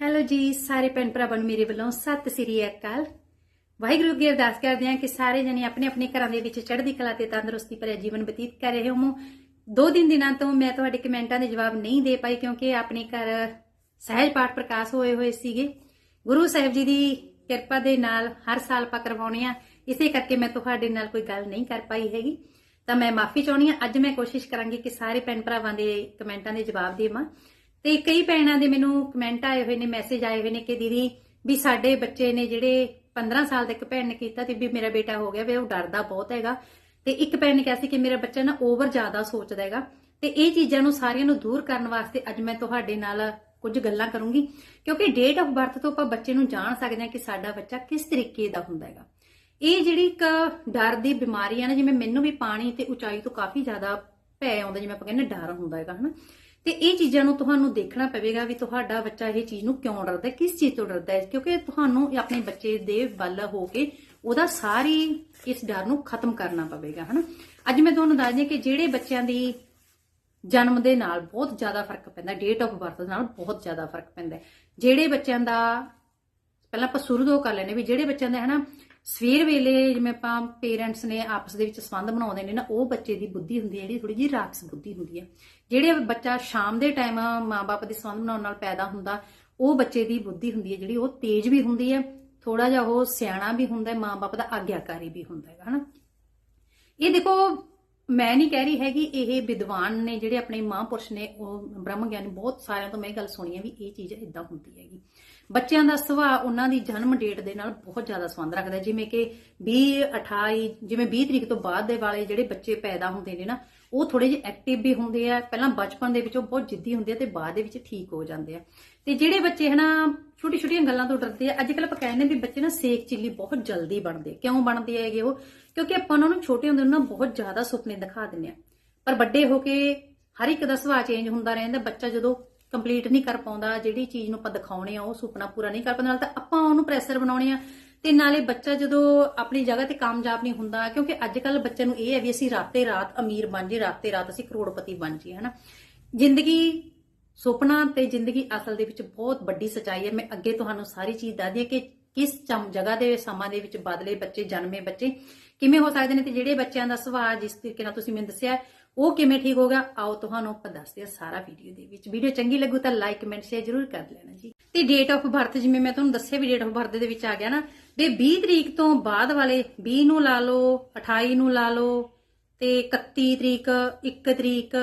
Hello ਜੀ, ਸਾਰੇ ਭੈਣ ਭਰਾਵਾਂ ਨੂੰ ਮੇਰੇ ਵੱਲੋਂ ਸਤਿ ਸ੍ਰੀ ਅਕਾਲ। ਵਾਹਿਗੁਰੂ ਅੱਗੇ ਅਰਦਾਸ ਕਰਦੇ ਹਾਂ ਕਿ ਸਾਰੇ ਜਣੇ ਆਪਣੇ ਆਪਣੇ ਘਰਾਂ ਦੇ ਵਿੱਚ ਚੜ੍ਹਦੀ ਕਲਾ ਤੇ ਤੰਦਰੁਸਤੀ ਭਰਿਆ ਜੀਵਨ ਬਤੀਤ ਕਰ ਰਹੇ ਹੋ ਦੋ ਦਿਨ ਦਿਨਾਂ ਤੋਂ ਮੈਂ ਤੁਹਾਡੇ ਕਮੈਂਟਾਂ ਦੇ ਜਵਾਬ ਨਹੀਂ ਦੇ ਪਾਈ ਕਿਉਂਕਿ ਆਪਣੇ ਘਰ ਸਹਿਜ ਪਾਠ ਪ੍ਰਕਾਸ਼ ਹੋਏ ਹੋਏ ਸੀਗੇ। ਗੁਰੂ ਸਾਹਿਬ ਜੀ ਦੀ ਕਿਰਪਾ ਦੇ ਨਾਲ ਹਰ ਸਾਲ ਆਪਾਂ ਕਰਵਾਉਣੇ ਆ ਇਸੇ ਕਰਕੇ ਮੈਂ ਤੁਹਾਡੇ ਨਾਲ ਕੋਈ ਗੱਲ ਨਹੀਂ ਕਰ ਪਾਈ ਹੈਗੀ। ਤਾਂ ਮੈਂ ਮਾਫੀ ਚਾਹੁੰਦੀ ਹਾਂ। ਅੱਜ ਮੈਂ ਕੋਸ਼ਿਸ਼ ਕਰਾਂਗੀ ਕਿ ਸਾਰੇ ਭੈਣ ਭਰਾਵਾਂ ਦੇ ਕਮੈਂਟਾਂ ਦੇ ਜਵਾਬ ਦੇਵਾਂ। ਤੇ ਕਈ ਭੈਣਾਂ ਦੇ ਮੈਨੂੰ ਕਮੈਂਟ ਆਏ ਹੋਏ ਨੇ ਮੈਸੇਜ ਆਏ ਹੋਏ ਨੇ ਕਿ ਦੀਦੀ ਵੀ ਸਾਡੇ ਬੱਚੇ ਨੇ ਜਿਹੜੇ 15 ਸਾਲ ਦਾ ਭੈਣ ਨੇ ਕੀਤਾ ਤੇ ਵੀ ਮੇਰਾ ਬੇਟਾ ਹੋ ਗਿਆ ਵੀ, ਉਹ ਡਰਦਾ ਬਹੁਤ ਹੈਗਾ। ਤੇ ਇੱਕ ਭੈਣ ਨੇ ਕਿਹਾ ਸੀ ਕਿ ਮੇਰਾ ਬੱਚਾ ਨਾ ਓਵਰ ਜ਼ਿਆਦਾ ਸੋਚਦਾ ਹੈਗਾ। ਤੇ ਇਹ ਚੀਜ਼ਾਂ ਨੂੰ ਸਾਰਿਆਂ ਨੂੰ ਦੂਰ ਕਰਨ ਵਾਸਤੇ ਅੱਜ ਮੈਂ ਤੁਹਾਡੇ ਨਾਲ ਕੁਝ ਗੱਲਾਂ ਕਰੂੰਗੀ, ਕਿਉਂਕਿ ਡੇਟ ਆਫ ਬਰਥ ਤੋਂ ਆਪਾਂ ਬੱਚੇ ਨੂੰ ਜਾਣ ਸਕਦੇ ਹਾਂ ਕਿ ਸਾਡਾ ਬੱਚਾ ਕਿਸ ਤਰੀਕੇ ਦਾ ਹੁੰਦਾ ਹੈਗਾ। ਇਹ ਜਿਹੜੀ ਇੱਕ ਡਰ ਦੀ ਬਿਮਾਰੀ ਆ ਨਾ, ਜਿਵੇਂ ਮੈਨੂੰ ਵੀ ਪਾਣੀ ਤੇ ਉਚਾਈ ਤੋਂ ਕਾਫੀ ਜ਼ਿਆਦਾ ਭੈ ਆਉਂਦਾ, ਜਿਵੇਂ ਆਪਾਂ ਕਹਿੰਦੇ ਡਰ ਹੁੰਦਾ ਹੈਗਾ, ਹਨਾ। ਤੇ ਇਹ ਚੀਜ਼ਾਂ ਨੂੰ ਤੁਹਾਨੂੰ ਦੇਖਣਾ ਪਵੇਗਾ ਵੀ ਤੁਹਾਡਾ ਬੱਚਾ ਇਹ ਚੀਜ਼ ਨੂੰ ਕਿਉਂ ਡਰਦਾ ਕਿਸ ਚੀਜ਼ ਤੋਂ ਡਰਦਾ ਹੈ, ਕਿਉਂਕਿ ਤੁਹਾਨੂੰ ਆਪਣੇ ਬੱਚੇ ਦੇ ਵੱਲ ਹੋ ਕੇ ਉਹਦਾ ਸਾਰੀ ਇਸ ਡਰ ਨੂੰ ਖਤਮ ਕਰਨਾ ਪਵੇਗਾ, ਹਨਾ? ਅੱਜ ਮੈਂ ਤੁਹਾਨੂੰ ਦੱਸਦੀ ਹਾਂ ਕਿ ਜਿਹੜੇ ਬੱਚਿਆਂ ਦੀ ਜਨਮ ਦੇ ਨਾਲ ਬਹੁਤ ਜ਼ਿਆਦਾ ਫ਼ਰਕ ਪੈਂਦਾ ਡੇਟ ਆਫ ਬਰਥ ਨਾਲ ਬਹੁਤ ਜ਼ਿਆਦਾ ਫ਼ਰਕ ਪੈਂਦਾ ਜਿਹੜੇ ਬੱਚਿਆਂ ਦਾ, ਪਹਿਲਾਂ ਆਪਾਂ ਸ਼ੁਰੂ ਤੋਂ ਕਰ ਲੈਨੇ ਵੀ ਜਿਹੜੇ ਬੱਚਿਆਂ ਦੇ, ਹਨਾ ਸਵੇਰ ਵੇਲੇ ਜਿਵੇਂ ਆਪਾਂ ਪੇਰੈਂਟਸ ਨੇ ਆਪਸ ਦੇ ਵਿੱਚ ਸੰਬੰਧ ਬਣਾਉਂਦੇ ਨੇ ਨਾ, ਉਹ ਬੱਚੇ ਦੀ ਬੁੱਧੀ ਹੁੰਦੀ ਹੈ, ਜਿਹੜੀ ਥੋੜੀ ਜਿਹੀ ਰਾਖਸ ਬੁੱਧੀ ਹੁੰਦੀ ਹੈ। ਜਿਹੜੇ ਬੱਚਾ ਸ਼ਾਮ ਦੇ ਟਾਈਮ ਮਾਪੇ ਦੇ ਸੰਬੰਧ ਬਣਾਉਣ ਨਾਲ ਪੈਦਾ ਹੁੰਦਾ, ਉਹ ਬੱਚੇ ਦੀ ਬੁੱਧੀ ਹੁੰਦੀ ਹੈ, ਜਿਹੜੀ ਉਹ ਤੇਜ਼ ਵੀ ਹੁੰਦੀ ਹੈ ਥੋੜਾ ਜਿਹਾ ਉਹ ਸਿਆਣਾ ਵੀ ਹੁੰਦਾ ਹੈ ਮਾਪੇ ਦਾ ਆਗਿਆਕਾਰੀ ਵੀ ਹੁੰਦਾ ਹੈ ਹਨਾ। ਇਹ ਦੇਖੋ ਮੈਂ ਨਹੀਂ ਕਹਿ ਰਹੀ ਹੈਗੀ, ਇਹ ਵਿਦਵਾਨ ਨੇ ਜਿਹੜੇ ਆਪਣੇ ਮਹਾਂਪੁਰਸ਼ ਨੇ, ਉਹ ਬ੍ਰਹਮ ਗਿਆਨੀ, ਬਹੁਤ ਸਾਰਿਆਂ ਤੋਂ ਮੈਂ ਇਹ ਗੱਲ ਸੁਣੀ ਹੈ ਵੀ ਇਹ ਚੀਜ਼ ਇਦਾਂ ਹੁੰਦੀ ਹੈਗੀ। ਬੱਚਿਆਂ ਦਾ ਸੁਭਾਅ ਉਹਨਾਂ ਦੀ ਜਨਮ ਡੇਟ ਦੇ ਨਾਲ ਬਹੁਤ ਜ਼ਿਆਦਾ ਸੰਬੰਧ ਰੱਖਦਾ ਜਿਵੇਂ ਕਿ 20 28 ਜਿਵੇਂ 20 ਤਰੀਕ ਤੋਂ ਬਾਅਦ ਦੇ ਵਾਲੇ ਜਿਹੜੇ ਬੱਚੇ ਪੈਦਾ ਹੁੰਦੇ ਨੇ ਨਾ, ਉਹ ਥੋੜੇ ਜਿਹੇ ਐਕਟਿਵ ਵੀ ਹੁੰਦੇ ਆ। ਪਹਿਲਾਂ ਬਚਪਨ ਦੇ ਵਿੱਚ ਉਹ ਬਹੁਤ ਜਿੱਦੀ ਹੁੰਦੇ ਆ ਤੇ ਬਾਅਦ ਦੇ ਵਿੱਚ ਠੀਕ ਹੋ ਜਾਂਦੇ ਆ। ਤੇ ਜਿਹੜੇ ਬੱਚੇ ਹਨਾ ਛੋਟੀ ਛੋਟੀਆਂ ਗੱਲਾਂ ਤੋਂ ਡਰਦੇ ਆ, ਅੱਜ ਕੱਲ ਆਪਾਂ ਕਹਿੰਦੇ ਵੀ ਬੱਚੇ ਨਾ ਸੇਕ ਚਿੱਲੀ ਬਹੁਤ ਜਲਦੀ ਬਣਦੇ ਕਿਉਂ ਬਣਦੇ ਹੈਗੇ ਉਹ? ਕਿਉਂਕਿ ਆਪਾਂ ਉਹਨਾਂ ਨੂੰ ਛੋਟੇ ਹੁੰਦੇ ਉਹਨਾਂ ਬਹੁਤ ਜ਼ਿਆਦਾ ਸੁਪਨੇ ਦਿਖਾ ਦਿੰਦੇ ਆ। ਪਰ ਵੱਡੇ ਹੋ ਕੇ ਹਰ ਇੱਕ ਦਾ ਸੁਭਾਅ ਚੇਂਜ ਹੁੰਦਾ ਰਹਿੰਦਾ, ਬੱਚਾ ਜਦੋਂ ਕੰਪਲੀਟ ਨਹੀਂ ਕਰ ਪਾਉਂਦਾ, ਜਿਹੜੀ ਚੀਜ਼ ਨੂੰ ਆਪਾਂ ਦਿਖਾਉਣੇ ਆ, ਉਹ ਸੁਪਨਾ ਪੂਰਾ ਨਹੀਂ ਕਰ ਪਾਉਂਦਾ, ਨਾਲ ਤਾਂ ਆਪਾਂ ਉਹਨੂੰ ਪ੍ਰੈਸ਼ਰ ਬਣਾਉਣੇ ਆ। ਤੇ ਨਾਲੇ ਬੱਚਾ ਜਦੋਂ ਆਪਣੀ ਜਗ੍ਹਾ ਤੇ ਕਾਮਯਾਬ ਨਹੀਂ ਹੁੰਦਾ, ਕਿਉਂਕਿ ਅੱਜ ਕੱਲ ਬੱਚਿਆਂ ਨੂੰ ਇਹ ਹੈ ਵੀ ਅਸੀਂ ਰਾਤੇ ਰਾਤ ਅਮੀਰ ਬਣ ਜੀ ਰਾਤੇ ਰਾਤ ਅਸੀਂ ਕਰੋੜਪਤੀ ਬਣ ਜੀ ਹਨਾ। ਜ਼ਿੰਦਗੀ ਸੁਪਨਾ ਤੇ ਜ਼ਿੰਦਗੀ ਅਸਲ ਦੇ ਵਿੱਚ ਬਹੁਤ ਵੱਡੀ ਸਚਾਈ ਹੈ। ਮੈਂ ਅੱਗੇ ਤੁਹਾਨੂੰ ਸਾਰੀ ਚੀਜ਼ ਦੱਸਦੀ ਹਾਂ ਕਿ ਕਿਸ ਚਮ ਜਗ੍ਹਾ ਦੇ ਸਮਾਂ ਦੇ ਵਿੱਚ ਬਦਲੇ ਬੱਚੇ, ਜਨਮੇ ਬੱਚੇ ਕਿਵੇਂ ਹੋ ਸਕਦੇ ਨੇ ਤੇ ਜਿਹੜੇ ਬੱਚਿਆਂ ਦਾ ਸੁਭਾਅ ਜਿਸ ਤਰੀਕੇ ਨਾਲ ਤੁਸੀਂ ਮੈਨੂੰ ਦੱਸਿਆ, ਉਹ ਕਿਵੇਂ ਠੀਕ ਹੋਗਾ ਆਓ ਤੁਹਾਨੂੰ ਆਪਾਂ ਦੱਸਦੇ ਆ ਸਾਰਾ ਵੀਡੀਓ ਦੇ ਵਿੱਚ। ਵੀਡੀਓ ਚੰਗੀ ਲੱਗੂ ਤਾਂ ਲਾਈਕ ਕਮੈਂਟ ਸ਼ੇਅਰ ਜ਼ਰੂਰ ਕਰ ਲੈਣਾ ਜੀ। ਤੇ ਡੇਟ ਆਫ ਬਰਥ ਜਿਵੇਂ ਮੈਂ ਤੁਹਾਨੂੰ ਦੱਸਿਆ ਵੀ ਡੇਟ ਆਫ ਬਰਥ ਦੇ ਵਿੱਚ ਆ ਗਿਆ ਨਾ, ਤੇ 20 ਤਰੀਕ ਤੋਂ ਬਾਅਦ ਵਾਲੇ 20 ਨੂੰ ਲਾ ਲਓ 28 ਨੂੰ ਲਾ ਲਓ, ਤੇ 31 ਤਰੀਕ 1 ਤਰੀਕ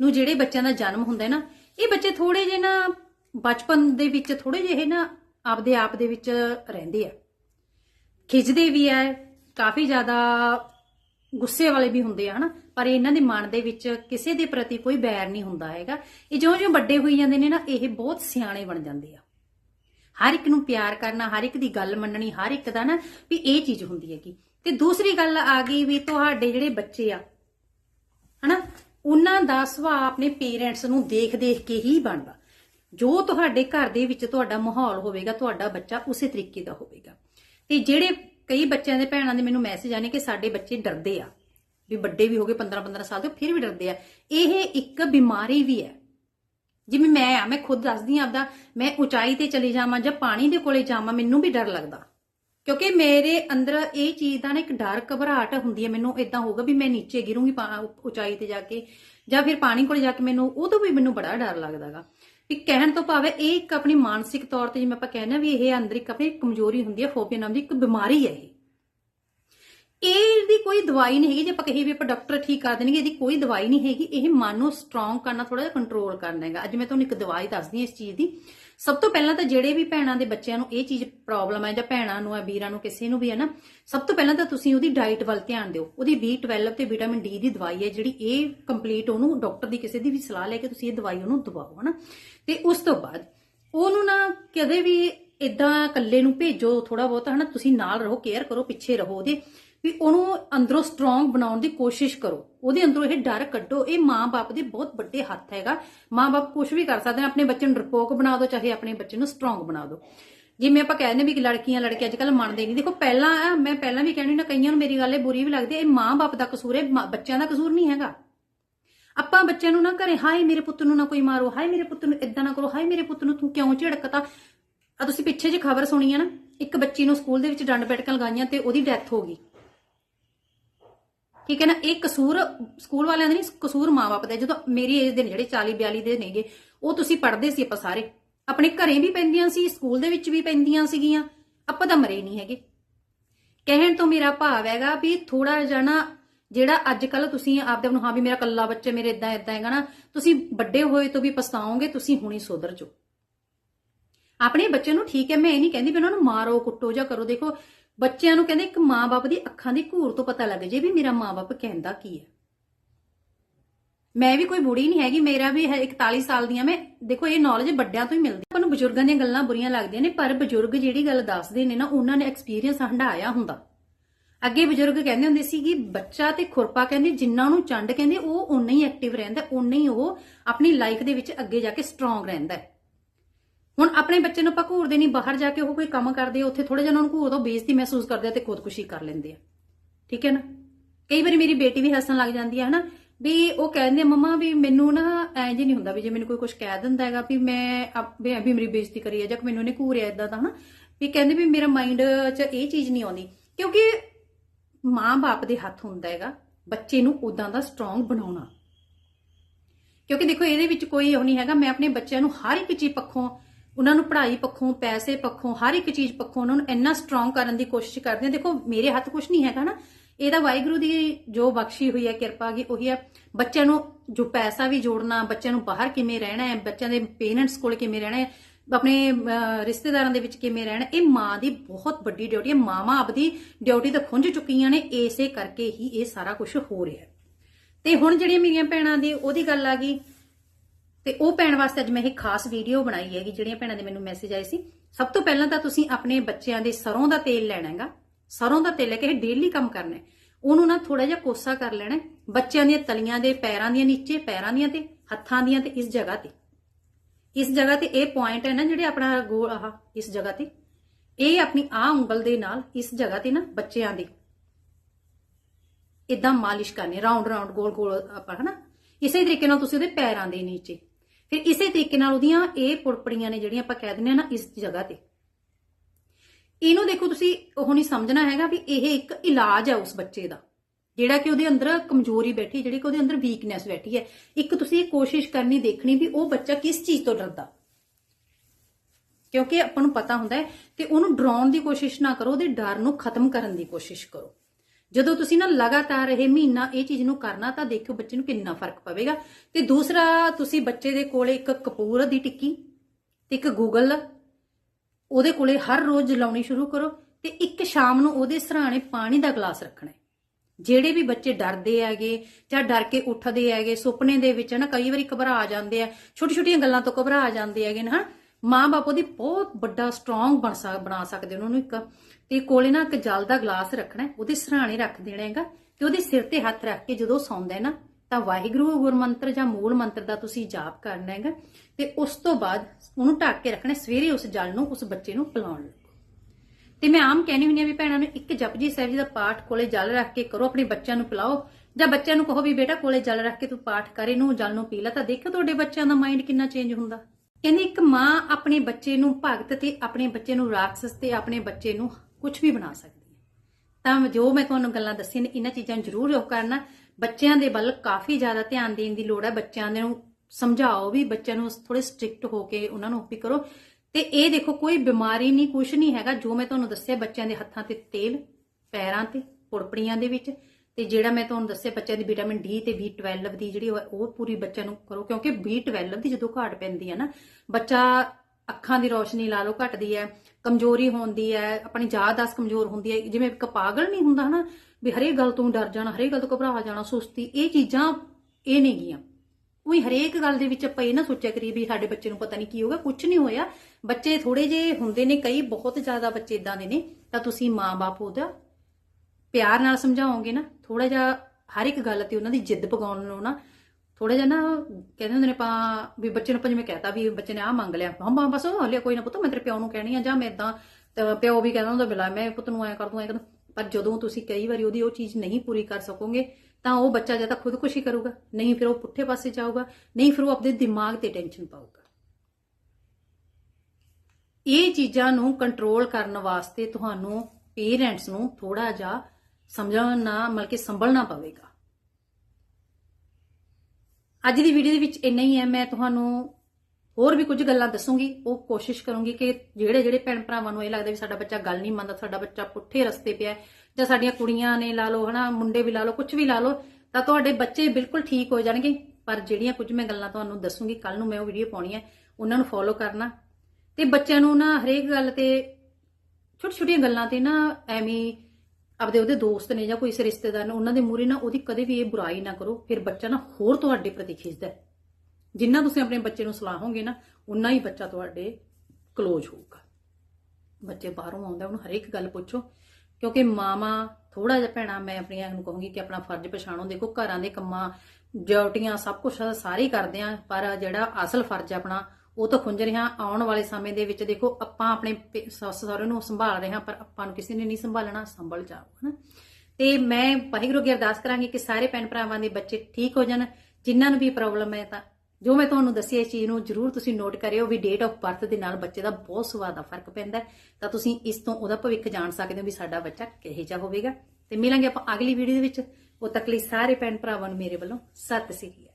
ਨੂੰ ਜਿਹੜੇ ਬੱਚਿਆਂ ਦਾ ਜਨਮ ਹੁੰਦਾ ਨਾ, ਇਹ ਬੱਚੇ ਥੋੜੇ ਜਿਹੇ ਨਾ ਬਚਪਨ ਦੇ ਵਿੱਚ ਥੋੜੇ ਜਿਹੇ ਨਾ ਆਪਦੇ ਆਪ ਦੇ ਵਿੱਚ ਰਹਿੰਦੇ ਆ। ਖਿੱਚਦੇ ਵੀ ਆ ਕਾਫੀ ਜ਼ਿਆਦਾ ਗੁੱਸੇ ਵਾਲੇ ਵੀ ਹੁੰਦੇ ਆ, ਹਨਾ? ਪਰ ਇਹਨਾਂ ਦੇ ਮਨ ਦੇ ਵਿੱਚ ਕਿਸੇ ਦੇ ਪ੍ਰਤੀ ਕੋਈ ਬੈਰ ਨਹੀਂ ਹੁੰਦਾ ਹੈਗਾ। ਇਹ ਜਿਉਂ-ਜਿਉਂ ਵੱਡੇ ਹੋਈ ਜਾਂਦੇ ਨੇ ਨਾ, ਇਹ ਬਹੁਤ ਸਿਆਣੇ ਬਣ ਜਾਂਦੇ ਆ। ਹਰ ਇੱਕ ਨੂੰ ਪਿਆਰ ਕਰਨਾ, ਹਰ ਇੱਕ ਦੀ ਗੱਲ ਮੰਨਣੀ, ਹਰ ਇੱਕ ਦਾ ਨਾ ਵੀ ਇਹ ਚੀਜ਼ ਹੁੰਦੀ ਹੈਗੀ। ਤੇ ਦੂਸਰੀ ਗੱਲ ਆ ਗਈ ਵੀ ਤੁਹਾਡੇ ਜਿਹੜੇ ਬੱਚੇ ਆ, ਹਨਾ? ਉਹਨਾਂ ਦਾ ਸੁਭਾਅ ਆਪਣੇ ਪੇਰੈਂਟਸ ਨੂੰ ਦੇਖ-ਦੇਖ ਕੇ ਹੀ ਬਣਦਾ। ਜੋ ਤੁਹਾਡੇ ਘਰ ਦੇ ਵਿੱਚ ਤੁਹਾਡਾ ਮਾਹੌਲ ਹੋਵੇਗਾ, ਤੁਹਾਡਾ ਬੱਚਾ ਉਸੇ ਤਰੀਕੇ ਦਾ ਹੋਵੇਗਾ। ਤੇ ਜਿਹੜੇ ਕਈ ਬੱਚਿਆਂ ਦੇ ਭੈਣਾਂ ਦੇ ਮੈਨੂੰ ਮੈਸੇਜ ਆਨੇ ਕਿ ਸਾਡੇ ਬੱਚੇ ਡਰਦੇ ਆ। ਵੀ ਵੱਡੇ ਵੀ ਹੋ ਗਏ 15-15 ਸਾਲ ਦੇ, ਫਿਰ ਵੀ ਡਰਦੇ ਆ। ਇਹ ਇੱਕ ਬਿਮਾਰੀ ਵੀ ਹੈ। ਜਿਵੇਂ ਮੈਂ ਆ, ਮੈਂ ਖੁਦ ਦੱਸਦੀ ਆ ਆਪਦਾ, ਮੈਂ ਉਚਾਈ ਤੇ ਚਲੀ ਜਾਵਾਂ ਜਾਂ ਪਾਣੀ ਦੇ ਕੋਲੇ ਜਾਵਾਂ, ਮੈਨੂੰ ਵੀ ਡਰ ਲੱਗਦਾ। ਕਿਉਂਕਿ ਮੇਰੇ ਅੰਦਰ ਇਹ ਚੀਜ਼ ਦਾ ਨਾ ਇੱਕ ਡਰ, ਘਬਰਾਹਟ ਹੁੰਦੀ ਹੈ। ਮੈਨੂੰ ਇਦਾਂ ਹੋਊਗਾ ਵੀ ਮੈਂ ਨੀਚੇ ਗਿਰੂੰਗੀ ਪਾ- ਉਚਾਈ ਤੇ ਜਾ ਕੇ, ਜਾਂ ਫਿਰ ਪਾਣੀ ਕੋਲੇ ਜਾ ਕੇ ਮੈਨੂੰ, ਉਦੋਂ ਵੀ ਮੈਨੂੰ ਬੜਾ ਡਰ ਲੱਗਦਾਗਾ। ਵੀ ਕਹਿਣ ਤੋਂ ਭਾਵੇਂ ਇਹ ਇੱਕ ਆਪਣੀ ਮਾਨਸਿਕ ਤੌਰ ਤੇ ਜਿਵੇਂ ਆਪਾਂ ਕਹਿੰਦੇ ਵੀ ਇਹ ਅੰਦਰ ਇੱਕ ਆਪਣੀ ਕਮਜ਼ੋਰੀ ਹੁੰਦੀ ਹੈ, ਫੋਬੀਆ ਨਾਮ ਦੀ ਇੱਕ ਬਿਮਾਰੀ ਹੈ ਇਹ। ਇਹਦੀ ਕੋਈ ਦਵਾਈ ਨਹੀਂ ਹੈਗੀ, ਜੇ ਆਪਾਂ ਕਹੀਏ ਵੀ ਆਪਾਂ ਡਾਕਟਰ ਠੀਕ ਕਰ ਦੇਣਗੇ, ਇਹਦੀ ਕੋਈ ਦਵਾਈ ਨਹੀਂ ਹੈਗੀ, ਇਹ ਮਨ ਨੂੰ ਸਟਰੋਂਗ ਕਰਨਾ ਥੋੜਾ ਜਿਹਾ ਕੰਟਰੋਲ ਕਰਨਾ ਹੈਗਾ। ਅੱਜ ਮੈਂ ਤੁਹਾਨੂੰ ਇੱਕ ਦਵਾਈ ਦੱਸਦੀ ਹਾਂ ਇਸ ਚੀਜ਼ ਦੀ। ਸਭ ਤੋਂ ਪਹਿਲਾਂ ਤਾਂ ਜਿਹੜੇ ਵੀ ਭੈਣਾਂ ਦੇ ਬੱਚਿਆਂ ਨੂੰ ਇਹ ਚੀਜ਼ ਪ੍ਰੋਬਲਮ ਹੈ ਜਾਂ ਭੈਣਾਂ ਨੂੰ ਹੈ ਵੀਰਾਂ ਨੂੰ, ਕਿਸੇ ਨੂੰ ਵੀ ਹੈ ਨਾ, ਸਭ ਤੋਂ ਪਹਿਲਾਂ ਤਾਂ ਤੁਸੀਂ ਉਹਦੀ ਡਾਈਟ ਵੱਲ ਧਿਆਨ ਦਿਓ। ਉਹਦੀ B12 ਤੇ ਵਿਟਾਮਿਨ ਡੀ ਦੀ ਦਵਾਈ ਹੈ ਜਿਹੜੀ ਇਹ ਕੰਪਲੀਟ ਉਹਨੂੰ ਡਾਕਟਰ ਦੀ ਕਿਸੇ ਦੀ ਵੀ ਸਲਾਹ ਲੈ ਕੇ ਤੁਸੀਂ ਇਹ ਦਵਾਈ ਉਹਨੂੰ ਦਵਾਓ, ਹਨਾ। ਤੇ ਉਸ ਤੋਂ ਬਾਅਦ ਉਹਨੂੰ ਨਾ ਕਦੇ ਵੀ ਇਦਾਂ ਇਕੱਲੇ ਨੂੰ ਭੇਜੋ ਥੋੜਾ ਬਹੁਤ, ਹਨਾ। ਤੁਸੀਂ ਨਾਲ ਰਹੋ ਕੇਅਰ ਕਰੋ, ਪਿੱਛੇ ਰਹੋ ਉਹਦੇ। ਵੀ ਉਹਨੂੰ ਅੰਦਰੋਂ ਸਟਰੋਂਗ ਬਣਾਉਣ ਦੀ ਕੋਸ਼ਿਸ਼ ਕਰੋ। ਉਹਦੇ ਅੰਦਰੋਂ ਇਹ ਡਰ ਕੱਢੋ। ਇਹ ਮਾਂ-ਬਾਪ ਦੇ ਬਹੁਤ ਵੱਡੇ ਹੱਥ ਹੈਗਾ। ਮਾਂ-ਬਾਪ ਕੁਝ ਵੀ ਕਰ ਸਕਦੇ ਨੇ, ਆਪਣੇ ਬੱਚੇ ਨੂੰ ਡਰਪੋਕ ਬਣਾ ਦਿਓ, ਚਾਹੇ ਆਪਣੇ ਬੱਚੇ ਨੂੰ ਸਟਰੋਂਗ ਬਣਾ ਦਿਓ। ਜਿਵੇਂ ਆਪਾਂ ਕਹਿੰਦੇ ਵੀ ਕਿ ਲੜਕੀਆਂ, ਲੜਕੇ ਅੱਜ ਕੱਲ ਮੰਨਦੇ ਨਹੀਂ। ਦੇਖੋ, ਪਹਿਲਾਂ ਮੈਂ ਪਹਿਲਾਂ ਵੀ ਕਹਿੰਦੀ ਨਾ, ਕਈਆਂ ਨੂੰ ਮੇਰੀ ਗੱਲ ਇਹ ਬੁਰੀ ਵੀ ਲੱਗਦੀ ਹੈ। ਇਹ ਮਾਂ-ਬਾਪ ਦਾ ਕਸੂਰ ਹੈ, ਮਾਂ- ਬੱਚਿਆਂ ਦਾ ਕਸੂਰ ਨਹੀਂ ਹੈਗਾ। ਆਪਾਂ ਬੱਚਿਆਂ ਨੂੰ ਨਾ ਘਰੇ, ਹਾਏ ਮੇਰੇ ਪੁੱਤ ਨੂੰ ਨਾ ਕੋਈ ਮਾਰੋ, ਹਾਏ ਮੇਰੇ ਪੁੱਤ ਨੂੰ ਇਦਾਂ ਨਾ ਕਰੋ, ਹਾਏ ਮੇਰੇ ਪੁੱਤ ਨੂੰ ਤੂੰ ਕਿਉਂ ਝਿੜਕਤਾ? ਆ ਤੁਸੀਂ ਪਿੱਛੇ ਜੇ ਖਬਰ ਸੁਣੀ ਹੈ ਨਾ, ਇੱਕ ਬੱਚੀ ਨੂੰ ਸਕੂਲ ਦੇ ਵਿੱਚ ਡੰਡ ਬੈਠਕਾਂ ਲਗਾਈਆਂ ਤੇ ਉਹਦੀ ਡੈਥ ਹੋ ਗਈ। ਠੀਕ ਹੈ ਨਾ? ਇਹ ਕਸੂਰ ਸਕੂਲ ਵਾਲਿਆਂ ਦਾ ਨਹੀਂ, ਕਸੂਰ ਮਾਪੇ ਦਾ। ਜਦੋਂ ਮੇਰੀ ਏਜ ਦੇ ਨੇ ਜਿਹੜੇ 40 42 ਦੇ ਨੇਗੇ, ਉਹ ਤੁਸੀਂ ਪੜ੍ਹਦੇ ਸੀ ਆਪਾਂ ਸਾਰੇ। ਆਪਣੇ ਘਰੇ ਵੀ ਪੈਂਦੀਆਂ ਸੀ, ਸਕੂਲ ਦੇ ਵਿੱਚ ਵੀ ਪੈਂਦੀਆਂ ਸੀਗੀਆਂ। ਆਪਾਂ ਤਾਂ ਮਰੇ ਨਹੀਂ ਹੈਗੇ। ਕਹਿਣ ਤੋਂ ਮੇਰਾ ਭਾਵ ਹੈਗਾ ਵੀ ਥੋੜਾ ਜਣਾ ਜਿਹੜਾ ਅੱਜ ਕੱਲ ਤੁਸੀਂ ਆਪਦੇ ਨੂੰ, ਹਾਂ ਵੀ ਮੇਰਾ ਕੱਲਾ ਬੱਚਾ, ਮੇਰੇ ਇਦਾਂ ਇਦਾਂ ਹੈਗਾ ਨਾ, ਤੁਸੀਂ ਵੱਡੇ ਹੋਏ ਤੋਂ ਵੀ ਪਛਤਾਓਗੇ, ਤੁਸੀਂ ਹੁਣੀ ਸੁਧਰ ਜਾਓ। ਆਪਣੇ ਬੱਚੇ ਨੂੰ ਠੀਕ ਹੈ, ਮੈਂ ਇਹ ਨਹੀਂ ਕਹਿੰਦੀ ਵੀ ਉਹਨਾਂ ਨੂੰ ਮਾਰੋ, ਕੁੱਟੋ ਜਾਂ ਕਰੋ। ਦੇਖੋ ਬੱਚਿਆਂ ਨੂੰ ਕਹਿੰਦੇ ਇੱਕ ਮਾਂ-ਬਾਪ ਦੀ ਅੱਖਾਂ ਦੀ ਘੂਰ ਤੋਂ ਪਤਾ ਲੱਗ ਜੇ ਵੀ ਮੇਰਾ ਮਾਂ-ਬਾਪ ਕਹਿੰਦਾ ਕੀ ਹੈ ਮੈਂ ਵੀ ਕੋਈ ਬੁੜੀ ਨਹੀਂ ਹੈਗੀ, ਮੇਰਾ ਵੀ ਹੈ 41 ਸਾਲ ਦੀਆਂ, ਮੈਂ ਦੇਖੋ ਇਹ ਨੌਲੇਜ ਵੱਡਿਆਂ ਤੋਂ ਹੀ ਮਿਲਦੀ ਹੈ। ਆਪਾਂ ਨੂੰ ਬਜ਼ੁਰਗਾਂ ਦੀਆਂ ਗੱਲਾਂ ਬੁਰੀਆਂ ਲੱਗਦੀਆਂ ਨੇ, ਪਰ ਬਜ਼ੁਰਗ ਜਿਹੜੀ ਗੱਲ ਦੱਸਦੇ ਨੇ ਨਾ, ਉਹਨਾਂ ਨੇ ਐਕਸਪੀਰੀਅੰਸ ਹੰਡਾਇਆ ਹੁੰਦਾ ਅੱਗੇ ਬਜ਼ੁਰਗ ਕਹਿੰਦੇ ਹੁੰਦੇ ਸੀ ਕਿ ਬੱਚਾ ਤੇ ਖੁਰਪਾ ਕਹਿੰਦੇ, ਜਿੰਨਾ ਨੂੰ ਚੰਡ ਕਹਿੰਦੇ, ਉਹ ਉਨਾ ਹੀ ਐਕਟਿਵ ਰਹਿੰਦਾ ਉਨਾ ਹੀ ਉਹ ਆਪਣੀ ਲਾਈਫ ਦੇ ਵਿੱਚ ਅੱਗੇ ਜਾ ਕੇ ਸਟਰੋਂਗ ਰਹਿੰਦਾ ਹੈ। ਹੁਣ ਆਪਣੇ ਬੱਚੇ ਨੂੰ ਆਪਾਂ ਘੂਰਦੇ ਨਹੀਂ, ਬਾਹਰ ਜਾ ਕੇ ਉਹ ਕੋਈ ਕੰਮ ਕਰਦੇ ਆ, ਉੱਥੇ ਥੋੜਾ ਜਿਹਾ ਉਹਨਾਂ ਨੂੰ ਘੂਰ ਦੋ, ਬੇਇੱਜ਼ਤੀ ਮਹਿਸੂਸ ਕਰਦੇ ਆ ਤੇ ਖੁਦਕੁਸ਼ੀ ਕਰ ਲੈਂਦੇ ਆ। ਠੀਕ ਹੈ ਨਾ? ਕਈ ਵਾਰੀ ਮੇਰੀ ਬੇਟੀ ਵੀ ਹੱਸਣ ਲੱਗ ਜਾਂਦੀ ਹੈ ਹਨਾ? ਵੀ ਉਹ ਕਹਿੰਦੇ ਆ, ਮੰਮਾ, ਵੀ ਮੈਨੂੰ ਨਾ ਐਂ ਜੇ ਨਹੀਂ ਹੁੰਦਾ ਵੀ ਜੇ ਮੈਨੂੰ ਕੋਈ ਕੁਝ ਕਹਿ ਦਿੰਦਾ ਹੈਗਾ ਵੀ ਮੈਂ ਆਪ- ਵੀ ਵੀ ਮੇਰੀ ਬੇਇੱਜ਼ਤੀ ਕਰੀ ਹੈ ਜਾਂ ਮੈਨੂੰ ਇਹਨੇ ਘੂਰਿਆ ਇਦਾਂ ਦਾ, ਹਨਾ? ਵੀ ਕਹਿੰਦੇ ਵੀ ਮੇਰਾ ਮਾਈਂਡ 'ਚ ਇਹ ਚੀਜ਼ ਨਹੀਂ ਆਉਂਦੀ। ਕਿਉਂਕਿ ਮਾਂ-ਬਾਪ ਦੇ ਹੱਥ ਹੁੰਦਾ ਹੈਗਾ ਬੱਚੇ ਨੂੰ ਉਦਾਂ ਦਾ ਸਟਰੋਂਗ ਬਣਾਉਣਾ। ਕਿਉਂਕਿ ਦੇਖੋ, ਇਹਦੇ ਵਿੱਚ ਕੋਈ ਉਹ ਨਹੀਂ ਹੈਗਾ, ਮੈਂ ਆਪਣੇ ਬੱਚਿਆਂ ਨੂੰ ਹਰ ਇੱਕ ਚੀਜ਼ ਪੱਖੋਂ ਉਹਨਾਂ ਨੂੰ ਪੜ੍ਹਾਈ ਪੱਖੋਂ, ਪੈਸੇ ਪੱਖੋਂ, ਹਰ ਇੱਕ ਚੀਜ਼ ਪੱਖੋਂ ਉਹਨਾਂ ਨੂੰ ਇੰਨਾ ਸਟਰੋਂਗ ਕਰਨ ਦੀ ਕੋਸ਼ਿਸ਼ ਕਰਦੇ ਹਾਂ ਦੇਖੋ, ਮੇਰੇ ਹੱਥ ਕੁਝ ਨਹੀਂ ਹੈਗਾ ਨਾ। ਇਹਦਾ ਵਾਹਿਗੁਰੂ ਦੀ ਜੋ ਬਖਸ਼ੀ ਹੋਈ ਹੈ, ਕਿਰਪਾ ਕੀ, ਉਹੀ ਹੈ। ਬੱਚਿਆਂ ਨੂੰ ਜੋ ਪੈਸਾ ਵੀ ਜੋੜਨਾ, ਬੱਚਿਆਂ ਨੂੰ ਬਾਹਰ ਕਿਵੇਂ ਰਹਿਣਾ ਹੈ, ਬੱਚਿਆਂ ਦੇ ਪੇਰੈਂਟਸ ਕੋਲ ਕਿਵੇਂ ਰਹਿਣਾ ਹੈ, ਆਪਣੇ ਰਿਸ਼ਤੇਦਾਰਾਂ ਦੇ ਵਿੱਚ ਕਿਵੇਂ ਰਹਿਣਾ ਇਹ ਮਾਂ ਦੀ ਬਹੁਤ ਵੱਡੀ ਡਿਊਟੀ ਹੈ। ਮਾਵਾਂ ਆਪਦੀ ਡਿਊਟੀ ਤਾਂ ਖੁੰਝ ਚੁੱਕੀਆਂ ਨੇ, ਇਸੇ ਕਰਕੇ ਹੀ ਇਹ ਸਾਰਾ ਕੁਝ ਹੋ ਰਿਹਾ ਹੈ। ਤੇ ਹੁਣ ਜਿਹੜੀਆਂ ਮੇਰੀਆਂ ਭੈਣਾਂ ਦੀ ਉਹਦੀ ਗੱਲ ਆ ਗਈ। ਤੇ ਉਹ ਭੈਣ ਵਾਸਤੇ ਅੱਜ ਮੈਂ ਇਹ ਖਾਸ ਵੀਡੀਓ ਬਣਾਈ ਹੈਗੀ, ਜਿਹੜੀਆਂ ਭੈਣਾਂ ਦੇ ਮੈਨੂੰ ਮੈਸੇਜ ਆਏ ਸੀ। ਸਭ ਤੋਂ ਪਹਿਲਾਂ ਤਾਂ ਤੁਸੀਂ ਆਪਣੇ ਬੱਚਿਆਂ ਦੇ ਸਰੋਂ ਦਾ ਤੇਲ ਲੈਣਾ ਹੈਗਾ। ਸਰੋਂ ਦਾ ਤੇਲ ਲੈ ਕੇ ਇਹ ਡੇਲੀ ਕੰਮ ਕਰਨਾ ਉਹਨੂੰ ਨਾ ਥੋੜਾ ਜਿਹਾ ਕੋਸਾ ਕਰ ਲੈਣਾ ਬੱਚਿਆਂ ਦੀਆਂ ਤਲੀਆਂ ਦੇ ਪੈਰਾਂ ਦੀਆਂ ਨੀਚੇ, ਪੈਰਾਂ ਦੀਆਂ ਤੇ ਹੱਥਾਂ ਦੀਆਂ ਤੇ ਇਸ ਜਗ੍ਹਾ ਤੇ। ਇਸ ਜਗ੍ਹਾ ਤੇ ਇਹ ਪੁਆਇੰਟ ਹੈ ਨਾ ਜਿਹੜੇ ਆਪਣਾ ਗੋਲ, ਆਹ, ਇਸ ਜਗ੍ਹਾ ਤੇ। ਇਹ ਆਪਣੀ ਆਹ ਉਂਗਲ ਦੇ ਨਾਲ ਇਸ ਜਗ੍ਹਾ ਤੇ ਨਾ ਬੱਚਿਆਂ ਦੇ ਇਦਾਂ ਮਾਲਿਸ਼ ਕਰਨੀ ਰਾਉਂਡ ਰਾਉਂਡ ਗੋਲ ਗੋਲ ਆਪਾਂ, ਹਨਾ? ਇਸੇ ਤਰੀਕੇ ਨਾਲ ਤੁਸੀਂ ਉਹਦੇ ਪੈਰਾਂ ਦੇ ਨੀਚੇ ਫਿਰ ਇਸੇ ਤਰੀਕੇ ਨਾਲ ਉਹਦੀਆਂ ਇਹ ਪੁੜਪੜੀਆਂ ਨੇ ਜਿਹੜੀਆਂ ਆਪਾਂ ਕਹਿ ਦਿੰਦੇ ਆ ਨਾ ਇਸ ਜਗ੍ਹਾ ਤੇ। ਇਹਨੂੰ ਦੇਖੋ ਤੁਸੀਂ, ਉਹ ਨਹੀਂ ਸਮਝਣਾ ਹੈਗਾ ਵੀ ਇਹ ਇੱਕ ਇਲਾਜ ਹੈ ਉਸ ਬੱਚੇ ਦਾ, ਜਿਹੜਾ ਕਿ ਉਹਦੇ ਅੰਦਰ ਕਮਜ਼ੋਰੀ ਬੈਠੀ, ਜਿਹੜੀ ਕਿ ਉਹਦੇ ਅੰਦਰ ਵੀਕਨੈਸ ਬੈਠੀ ਹੈ। ਇੱਕ ਤੁਸੀਂ ਇਹ ਕੋਸ਼ਿਸ਼ ਕਰਨੀ ਦੇਖਣੀ ਵੀ ਉਹ ਬੱਚਾ ਕਿਸ ਚੀਜ਼ ਤੋਂ ਡਰਦਾ। ਕਿਉਂਕਿ ਆਪਾਂ ਨੂੰ ਪਤਾ ਹੁੰਦਾ ਹੈ ਕਿ ਉਹਨੂੰ ਡਰਾਉਣ ਦੀ ਕੋਸ਼ਿਸ਼ ਨਾ ਕਰੋ, ਉਹਦੇ ਡਰ ਨੂੰ ਖਤਮ ਕਰਨ ਦੀ ਕੋਸ਼ਿਸ਼ ਕਰੋ। ਜਦੋਂ ਤੁਸੀਂ ਨਾ ਲਗਾਤਾਰ ਇਹ ਮਹੀਨਾ ਇਹ ਚੀਜ਼ ਨੂੰ ਕਰਨਾ, ਤਾਂ ਦੇਖਿਓ ਬੱਚੇ ਨੂੰ ਕਿੰਨਾ ਫ਼ਰਕ ਪਵੇਗਾ। ਤੇ ਦੂਸਰਾ, ਤੁਸੀਂ ਬੱਚੇ ਦੇ ਕੋਲੇ ਇੱਕ ਕਪੂਰ ਦੀ ਟਿੱਕੀ ਤੇ ਇੱਕ ਗੂਗਲ ਉਹਦੇ ਕੋਲੇ ਹਰ ਰੋਜ਼ ਲਾਉਣੀ ਸ਼ੁਰੂ ਕਰੋ ਤੇ ਇੱਕ ਸ਼ਾਮ ਨੂੰ ਉਹਦੇ ਸਰਾਣੇ ਪਾਣੀ ਦਾ ਗਲਾਸ ਰੱਖਣਾ ਜਿਹੜੇ ਵੀ ਬੱਚੇ ਡਰਦੇ ਹੈਗੇ ਜਾਂ ਡਰ ਕੇ ਉੱਠਦੇ ਹੈਗੇ, ਸੁਪਨੇ ਦੇ ਵਿੱਚ ਨਾ ਕਈ ਵਾਰੀ ਘਬਰਾ ਜਾਂਦੇ ਆ ਛੋਟੀ ਛੋਟੀਆਂ ਗੱਲਾਂ ਤੋਂ ਘਬਰਾ ਜਾਂਦੇ ਹੈਗੇ ਨਾ ਮਾਂ-ਬਾਪ ਉਹਦੀ ਬਹੁਤ ਵੱਡਾ ਸਟਰੋਂਗ ਬਣ ਸਕ, ਬਣਾ ਸਕਦੇ ਉਹਨਾਂ ਨੂੰ ਇੱਕ। ਤੇ ਕੋਲੇ ਨਾ ਇੱਕ ਜਲ ਦਾ ਗਲਾਸ ਰੱਖਣਾ ਉਹਦੇ ਸਰਾਣੇ ਰੱਖ ਦੇਣਾ ਹੈਗਾ ਤੇ ਉਹਦੇ ਸਿਰ ਤੇ ਹੱਥ ਰੱਖ ਕੇ ਜਦੋਂ ਸੌਂਦਾ ਹੈ ਨਾ, ਤਾਂ ਵਾਹਿਗੁਰੂ ਗੁਰਮੰਤਰ ਜਾਂ ਮੂਲ ਮੰਤਰ ਦਾ ਤੁਸੀਂ ਜਾਪ ਕਰਨਾ ਹੈਗਾ ਤੇ ਉਸ ਤੋਂ ਬਾਅਦ ਉਹਨੂੰ ਢੱਕ ਕੇ ਰੱਖਣਾ ਸਵੇਰੇ ਉਸ ਜਲ ਨੂੰ, ਉਸ ਬੱਚੇ ਨੂੰ ਪਿਲਾਉਣ ਲਈ। ਤੇ ਮੈਂ ਆਮ ਕਹਿੰਦੀ ਹੁੰਦੀ ਆ ਵੀ ਭੈਣਾਂ ਨੂੰ ਇੱਕ ਜਪਜੀ ਸਾਹਿਬ ਜੀ ਦਾ ਪਾਠ ਕੋਲੇ ਜਲ ਰੱਖ ਕੇ ਕਰੋ, ਆਪਣੇ ਬੱਚਿਆਂ ਨੂੰ ਪਿਲਾਓ। ਜਾਂ ਬੱਚਿਆਂ ਨੂੰ ਕਹੋ ਵੀ ਬੇਟਾ ਕੋਲੇ ਜਲ ਰੱਖ ਕੇ ਤੂੰ ਪਾਠ ਕਰ, ਇਹਨੂੰ ਜਲ ਨੂੰ ਪੀ ਲੈ, ਤਾਂ ਦੇਖੋ ਤੁਹਾਡੇ ਬੱਚਿਆਂ ਦਾ ਮਾਈਂਡ ਕਿੰਨਾ ਚੇਂਜ ਹੁੰਦਾ। ਕਹਿੰਦੇ ਇੱਕ ਮਾਂ ਆਪਣੇ ਬੱਚੇ ਨੂੰ ਭਗਤ ਤੇ ਆਪਣੇ ਬੱਚੇ ਨੂੰ ਰਾਖਸ ਤੇ ਆਪਣੇ ਬੱਚੇ ਨੂੰ ਕੁਝ ਵੀ ਬਣਾ ਸਕਦੀ ਹੈ। ਤਾਂ ਜੋ ਮੈਂ ਤੁਹਾਨੂੰ ਗੱਲਾਂ ਦੱਸੀਆਂ ਨੇ, ਇਹਨਾਂ ਚੀਜ਼ਾਂ ਨੂੰ ਜ਼ਰੂਰ ਉਹ ਕਰਨਾ। ਬੱਚਿਆਂ ਦੇ ਵੱਲ ਕਾਫੀ ਜ਼ਿਆਦਾ ਧਿਆਨ ਦੇਣ ਦੀ ਲੋੜ ਹੈ। ਬੱਚਿਆਂ ਦੇ ਨੂੰ ਸਮਝਾਓ ਵੀ, ਬੱਚਿਆਂ ਨੂੰ ਥੋੜੇ ਸਟ੍ਰਿਕਟ ਹੋ ਕੇ ਉਹਨਾਂ ਨੂੰ ਵੀ ਕਰੋ। ਤੇ ਇਹ ਦੇਖੋ, ਕੋਈ ਬਿਮਾਰੀ ਨਹੀਂ ਕੁਝ ਨਹੀਂ ਹੈਗਾ। ਜੋ ਮੈਂ ਤੁਹਾਨੂੰ ਦੱਸਿਆ, ਬੱਚਿਆਂ ਦੇ ਹੱਥਾਂ ਤੇ ਤੇਲ, ਪੈਰਾਂ ਤੇ, ਪੁੜਪੜੀਆਂ ਦੇ ਵਿੱਚ ਤੇ ਜਿਹੜਾ ਮੈਂ ਤੁਹਾਨੂੰ ਦੱਸਿਆ ਬੱਚਿਆਂ ਦੀ ਵਿਟਾਮਿਨ ਡੀ ਤੇ B12 ਦੀ ਜਿਹੜੀ ਉਹ ਹੈ, ਉਹ ਪੂਰੀ ਬੱਚਿਆਂ ਨੂੰ ਕਰੋ ਕਿਉਂਕਿ B12 ਦੀ ਜਦੋਂ ਘਾਟ ਪੈਂਦੀ ਹੈ ਨਾ ਬੱਚਾ ਅੱਖਾਂ ਦੀ ਰੋਸ਼ਨੀ ਲਾ ਲਓ ਘਟਦੀ ਹੈ ਕਮਜ਼ੋਰੀ ਹੁੰਦੀ ਹੈ ਆਪਣੀ ਯਾਦਦਾਸ਼ਤ ਕਮਜ਼ੋਰ ਹੁੰਦੀ ਹੈ ਜਿਵੇਂ ਇੱਕ ਪਾਗਲ ਨਹੀਂ ਹੁੰਦਾ ਹਨਾ ਵੀ ਹਰੇਕ ਗੱਲ ਤੋਂ ਡਰ ਜਾਣਾ ਹਰੇਕ ਗੱਲ ਤੋਂ ਘਬਰਾ ਜਾਣਾ ਸੁਸਤੀ ਇਹ ਚੀਜ਼ਾਂ ਇਹ ਨਹੀਂ ਗੀਆਂ। ਉਹੀ ਹਰੇਕ ਗੱਲ ਦੇ ਵਿੱਚ ਆਪਾਂ ਇਹ ਨਾ ਸੋਚਿਆ ਕਰੀ ਵੀ ਸਾਡੇ ਬੱਚੇ ਨੂੰ ਪਤਾ ਨਹੀਂ ਕੀ ਹੋਗਾ ਕੁਝ ਨਹੀਂ ਹੋਇਆ। ਬੱਚੇ ਥੋੜੇ ਜੇ ਹੁੰਦੇ ਨੇ ਕਈ ਬਹੁਤ ਜ਼ਿਆਦਾ ਬੱਚੇ ਇਦਾਂ ਦੇ ਨੇ ਤਾਂ ਤੁਸੀਂ ਮਾਂ-ਬਾਪ ਉਹਦਾ ਪਿਆਰ ਨਾਲ ਸਮਝਾਓਗੇ ਨਾ। ਥੋੜਾ ਜਿਹਾ ਹਰ ਇੱਕ ਗੱਲ ਤੇ ਉਹਨਾਂ ਦੀ ਜਿੱਦ ਪਗਾਉਣ ਨੂੰ ਨਾ ਥੋੜਾ ਜਿਹਾ ਨਾ ਕਹਿੰਦੇ ਹੁੰਦੇ ਨੇ ਆਪਾਂ ਵੀ ਬੱਚੇ ਨੂੰ ਪੰਜਵੇਂ ਕਹਿਤਾ ਵੀ ਬੱਚੇ ਨੇ ਆਹ ਮੰਗ ਲਿਆ। ਹਾਂ ਬਸ ਉਹ ਹਲੇ ਕੋਈ ਨਾ ਪੁੱਤ, ਮੈਂ ਤੇਰੇ ਪਿਓ ਨੂੰ ਕਹਿਣੀ ਆ, ਜਾਂ ਮੈਂ ਇਦਾਂ ਪਿਓ ਵੀ ਕਹਿੰਦਾ ਹੁੰਦਾ ਬਿਲਾ ਮੈਂ ਪੁੱਤ ਨੂੰ ਐ ਕਰ ਦੂੰ, ਐ ਕਰ ਪਰ ਜਦੋਂ ਤੁਸੀਂ ਕਈ ਵਾਰੀ ਉਹਦੀ ਉਹ ਚੀਜ਼ ਨਹੀਂ ਪੂਰੀ ਕਰ ਸਕੋਗੇ, ਤਾਂ ਉਹ ਬੱਚਾ ਜਾਂ ਤਾਂ ਖੁਦਕੁਸ਼ੀ ਕਰੂਗਾ, ਨਹੀਂ ਫਿਰ ਉਹ ਪੁੱਠੇ ਪਾਸੇ ਜਾਊਗਾ, ਨਹੀਂ ਫਿਰ ਉਹ ਆਪਣੇ ਦਿਮਾਗ ਤੇ ਟੈਨਸ਼ਨ ਪਾਊਗਾ। ਇਹ ਚੀਜ਼ਾਂ ਨੂੰ ਕੰਟਰੋਲ ਕਰਨ ਵਾਸਤੇ ਤੁਹਾਨੂੰ ਪੇਰੈਂਟਸ ਨੂੰ ਥੋੜਾ ਜਿਹਾ ਸਮਝਣਾ, ਮਤਲਬ ਕਿ ਸੰਭਲਣਾ ਪਵੇਗਾ। ਅੱਜ ਦੀ ਵੀਡੀਓ ਦੇ ਵਿੱਚ ਇੰਨਾ ਹੀ ਹੈ। ਮੈਂ ਤੁਹਾਨੂੰ ਹੋਰ ਵੀ ਕੁਝ ਗੱਲਾਂ ਦੱਸੂਗੀ। ਉਹ ਕੋਸ਼ਿਸ਼ ਕਰੂੰਗੀ ਕਿ ਜਿਹੜੇ ਜਿਹੜੇ ਭੈਣ ਭਰਾਵਾਂ ਨੂੰ ਇਹ ਲੱਗਦਾ ਵੀ ਸਾਡਾ ਬੱਚਾ ਗੱਲ ਨਹੀਂ ਮੰਨਦਾ, ਸਾਡਾ ਬੱਚਾ ਪੁੱਠੇ ਰਸਤੇ ਪਿਆ ਜਾਂ ਸਾਡੀਆਂ ਕੁੜੀਆਂ ਨੇ ਲਾ ਲਓ, ਹਨਾ, ਮੁੰਡੇ ਵੀ ਲਾ ਲਓ ਕੁਝ ਵੀ ਲਾ ਲਓ, ਤਾਂ ਤੁਹਾਡੇ ਬੱਚੇ ਬਿਲਕੁਲ ਠੀਕ ਹੋ ਜਾਣਗੇ। ਪਰ ਜਿਹੜੀਆਂ ਕੁਝ ਮੈਂ ਗੱਲਾਂ ਤੁਹਾਨੂੰ ਦੱਸੂਗੀ ਕੱਲ ਨੂੰ ਮੈਂ ਉਹ ਵੀਡੀਓ ਪਾਉਣੀ ਹੈ, ਉਹਨਾਂ ਨੂੰ ਫੋਲੋ ਕਰਨਾ। ਤੇ ਬੱਚਿਆਂ ਨੂੰ ਨਾ ਹਰੇਕ ਗੱਲ ਤੇ ਛੋਟੀ ਛੋਟੀਆਂ ਗੱਲਾਂ ਤੇ ਨਾ ਐਵੇਂ ਆਪਦੇ ਉਹਦੇ ਦੋਸਤ ਨੇ ਜਾਂ ਕੋਈ ਇਸ ਰਿਸ਼ਤੇਦਾਰ ਨੇ, ਉਹਨਾਂ ਦੇ ਮੂਹਰੇ ਨਾ ਉਹਦੀ ਕਦੇ ਵੀ ਇਹ ਬੁਰਾਈ ਨਾ ਕਰੋ, ਫਿਰ ਬੱਚਾ ਨਾ ਹੋਰ ਤੁਹਾਡੇ ਪ੍ਰਤੀ ਖਿੱਚਦਾ ਜਿੰਨਾ ਤੁਸੀਂ ਆਪਣੇ ਬੱਚੇ ਨੂੰ ਸਲਾਹੋਗੇ ਨਾ ਉਨਾ ਹੀ ਬੱਚਾ ਤੁਹਾਡੇ ক্লোਜ਼ ਹੋਊਗਾ। ਬੱਚੇ ਬਾਹਰੋਂ ਆਉਂਦਾ, ਉਹਨੂੰ ਹਰੇਕ ਗੱਲ ਪੁੱਛੋ, ਕਿਉਂਕਿ ਮਾਮਾ ਥੋੜਾ ਜਿਹਾ ਭੈਣਾ, ਮੈਂ ਆਪਣੀਆਂ ਨੂੰ ਕਹੂੰਗੀ ਕਿ ਆਪਣਾ ਫਰਜ਼ ਪਛਾਣੋ। ਦੇਖੋ, ਘਰਾਂ ਦੇ ਕੰਮਾਂ, ਡਿਊਟੀਆਂ, ਸਭ ਕੁਝ ਸਾਰੇ ਕਰਦੇ ਆ, ਪਰ ਜਿਹੜਾ ਅਸਲ ਫਰਜ਼ ਆ ਆਪਣਾ ਉਹ ਤਾਂ ਖੁੰਝ ਰਿਹਾ ਆਉਣ ਵਾਲੇ ਸਮੇਂ ਦੇ ਵਿੱਚ। ਦੇਖੋ, ਆਪਾਂ ਆਪਣੇ ਸੱਸ ਸਹੁਰੇ ਨੂੰ ਸੰਭਾਲ ਰਹੇ ਹਾਂ, ਪਰ ਆਪਾਂ ਨੂੰ ਕਿਸੇ ਨੇ ਨਹੀਂ ਸੰਭਾਲਣਾ, ਸੰਭਲ ਜਾਓ, ਹਨਾ। ਤੇ ਮੈਂ ਵਾਹਿਗੁਰੂ ਅੱਗੇ ਅਰਦਾਸ ਕਰਾਂਗੀ ਕਿ ਸਾਰੇ ਭੈਣ ਭਰਾਵਾਂ ਦੇ ਬੱਚੇ ਠੀਕ ਹੋ ਜਾਣ। ਜਿਨ੍ਹਾਂ ਨੂੰ ਵੀ ਪ੍ਰੋਬਲਮ ਹੈ ਤਾਂ ਜੋ ਮੈਂ ਤੁਹਾਨੂੰ ਦੱਸਿਆ, ਇਸ ਚੀਜ਼ ਨੂੰ ਜਰੂਰ ਤੁਸੀਂ ਨੋਟ ਕਰਿਓ ਵੀ ਡੇਟ ਆਫ ਬਰਥ ਦੇ ਨਾਲ ਬੱਚੇ ਦਾ ਬਹੁਤ ਸੁਭਾਅ ਦਾ ਫ਼ਰਕ ਪੈਂਦਾ ਤਾਂ ਤੁਸੀਂ ਇਸ ਤੋਂ ਉਹਦਾ ਭਵਿੱਖ ਜਾਣ ਸਕਦੇ ਹੋ ਵੀ ਸਾਡਾ ਬੱਚਾ ਕਿਹੋ ਜਿਹਾ ਹੋਵੇਗਾ। ਤੇ ਮਿਲਾਂਗੇ ਆਪਾਂ ਅਗਲੀ ਵੀਡੀਓ ਦੇ ਵਿੱਚ। ਉਹ ਤੱਕ ਲਈ ਸਾਰੇ ਭੈਣ ਭਰਾਵਾਂ ਨੂੰ ਮੇਰੇ ਵੱਲੋਂ ਸਤਿ ਸ੍ਰੀ